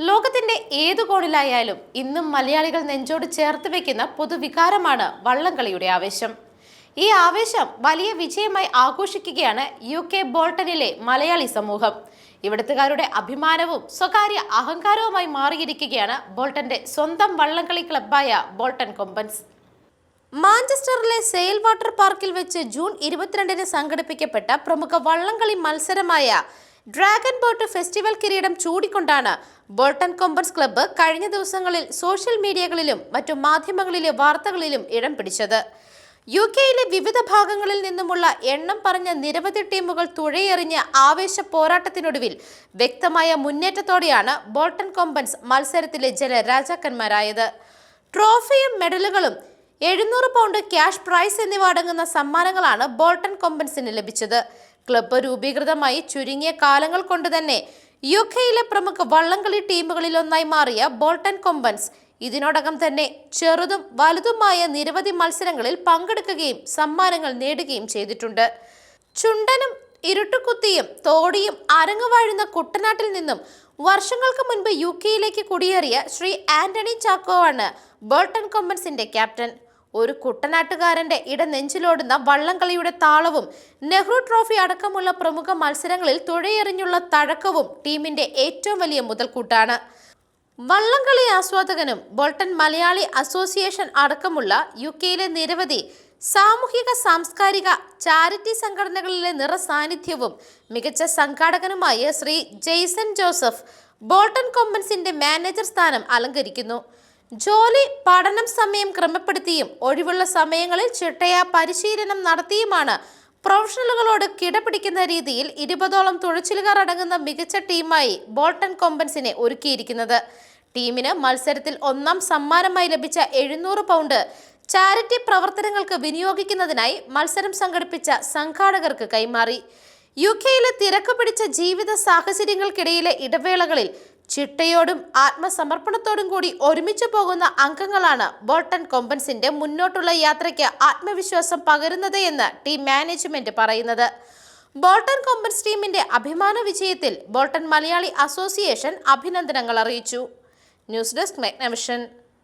ലോകത്തിന്റെ ഏതു കോണിലായാലും ഇന്നും മലയാളികൾ നെഞ്ചോട് ചേർത്ത് വെക്കുന്ന പൊതുവികാരമാണ് വള്ളംകളിയുടെ ആവേശം. ഈ ആവേശം വലിയ വിജയമായി ആഘോഷിക്കുകയാണ് യു കെ ബോൾട്ടനിലെ മലയാളി സമൂഹം. ഇവിടുത്തുകാരുടെ അഭിമാനവും സ്വകാര്യ അഹങ്കാരവുമായി മാറിയിരിക്കുകയാണ് ബോൾട്ടന്റെ സ്വന്തം വള്ളംകളി ക്ലബ്ബായ ബോൾട്ടൺ കൊമ്പൻസ്. മാഞ്ചസ്റ്ററിലെ സെയിൽ വാട്ടർ പാർക്കിൽ വെച്ച് ജൂൺ ഇരുപത്തിരണ്ടിന് സംഘടിപ്പിക്കപ്പെട്ട പ്രമുഖ വള്ളംകളി മത്സരമായ ഡ്രാഗൺ ബോട്ട് ഫെസ്റ്റിവൽ കിരീടം ചൂടിക്കൊണ്ടാണ് ബോൾട്ടൺ കൊമ്പൻസ് ക്ലബ്ബ് കഴിഞ്ഞ ദിവസങ്ങളിൽ സോഷ്യൽ മീഡിയകളിലും മറ്റു മാധ്യമങ്ങളിലെ വാർത്തകളിലും ഇടം പിടിച്ചത്. യു കെയിലെ വിവിധ ഭാഗങ്ങളിൽ നിന്നുമുള്ള എണ്ണം പറഞ്ഞ നിരവധി ടീമുകൾ തുഴയെറിഞ്ഞ ആവേശ പോരാട്ടത്തിനൊടുവിൽ വ്യക്തമായ മുന്നേറ്റത്തോടെയാണ് ബോൾട്ടൺ കൊമ്പൻസ് മത്സരത്തിലെ ജലരാജാക്കന്മാരായത് ട്രോഫിയും മെഡലുകളും എഴുന്നൂറ് പൗണ്ട് ക്യാഷ് പ്രൈസ് എന്നിവ അടങ്ങുന്ന സമ്മാനങ്ങളാണ് ബോൾട്ടൺ കൊമ്പൻസിന് ലഭിച്ചത്. ക്ലബ്ബ് രൂപീകൃതമായി ചുരുങ്ങിയ കാലങ്ങൾ കൊണ്ട് തന്നെ യു കെയിലെ പ്രമുഖ വള്ളംകളി ടീമുകളിൽ ഒന്നായി മാറിയ ബോൾട്ടൺ കൊമ്പൻസ് ഇതിനോടകം തന്നെ ചെറുതും വലുതുമായ നിരവധി മത്സരങ്ങളിൽ പങ്കെടുക്കുകയും സമ്മാനങ്ങൾ നേടുകയും ചെയ്തിട്ടുണ്ട്. ചുണ്ടനും ഇരുട്ടുകുത്തിയും തോടിയും അരങ്ങുവാഴുന്ന കുട്ടനാട്ടിൽ നിന്നും വർഷങ്ങൾക്ക് മുൻപ് യു കെയിലേക്ക് കുടിയേറിയ ശ്രീ ആന്റണി ചാക്കോ ആണ് ബോൾട്ടൺ കൊമ്പൻസിന്റെ ക്യാപ്റ്റൻ. ഒരു കുട്ടനാട്ടുകാരന്റെ ഇടനെഞ്ചിലോടുന്ന വള്ളംകളിയുടെ താളവും നെഹ്റു ട്രോഫി അടക്കമുള്ള പ്രമുഖ മത്സരങ്ങളിൽ തുഴയെറിഞ്ഞുള്ള തഴക്കവും ടീമിന്റെ ഏറ്റവും വലിയ മുതൽക്കൂട്ടാണ്. വള്ളംകളി ആസ്വാദകനും ബോൾട്ടൺ മലയാളി അസോസിയേഷൻ അടക്കമുള്ള യു കെയിലെ നിരവധി സാമൂഹിക സാംസ്കാരിക ചാരിറ്റി സംഘടനകളിലെ നിറസാന്നിധ്യവും മികച്ച സംഘാടകനുമായ ശ്രീ ജെയ്സൺ ജോസഫ് ബോൾട്ടൺ കൊമ്പൻസിന്റെ മാനേജർ സ്ഥാനം അലങ്കരിക്കുന്നു. ജോലി പഠനം സമയം ക്രമപ്പെടുത്തിയും ഒഴിവുള്ള സമയങ്ങളിൽ ചിട്ടയ പരിശീലനം നടത്തിയുമാണ്. പ്രൊഫഷണലുകളോട് കിടപിടിക്കുന്ന രീതിയിൽ ഇരുപതോളം തുഴച്ചിലുകാർ അടങ്ങുന്ന മികച്ച ടീമായി ബോൾട്ടൺ കോമ്പൻസിനെ ഒരുക്കിയിരിക്കുന്നത്. ടീമിന് മത്സരത്തിൽ ഒന്നാം സമ്മാനമായി ലഭിച്ച എഴുന്നൂറ് പൗണ്ട് ചാരിറ്റി പ്രവർത്തനങ്ങൾക്ക് വിനിയോഗിക്കുന്നതിനായി മത്സരം സംഘടിപ്പിച്ച സംഘാടകർക്ക് കൈമാറി. യു കെയിലെ തിരക്ക് പിടിച്ച ജീവിത സാഹചര്യങ്ങൾക്കിടയിലെ ഇടവേളകളിൽ ചിട്ടയോടും ആത്മസമർപ്പണത്തോടും കൂടി ഒരുമിച്ച് പോകുന്ന അംഗങ്ങളാണ് ബോൾട്ടൺ കൊമ്പൻസിന്റെ മുന്നോട്ടുള്ള യാത്രയ്ക്ക് ആത്മവിശ്വാസം പകരുന്നത് എന്ന് ടീം മാനേജ്മെന്റ് പറയുന്നത്. ബോൾട്ടൺ കോമ്പൻസ് ടീമിന്റെ അഭിമാന വിജയത്തിൽ ബോൾട്ടൺ മലയാളി അസോസിയേഷൻ അഭിനന്ദനങ്ങൾ അറിയിച്ചു. News desk Magnavision.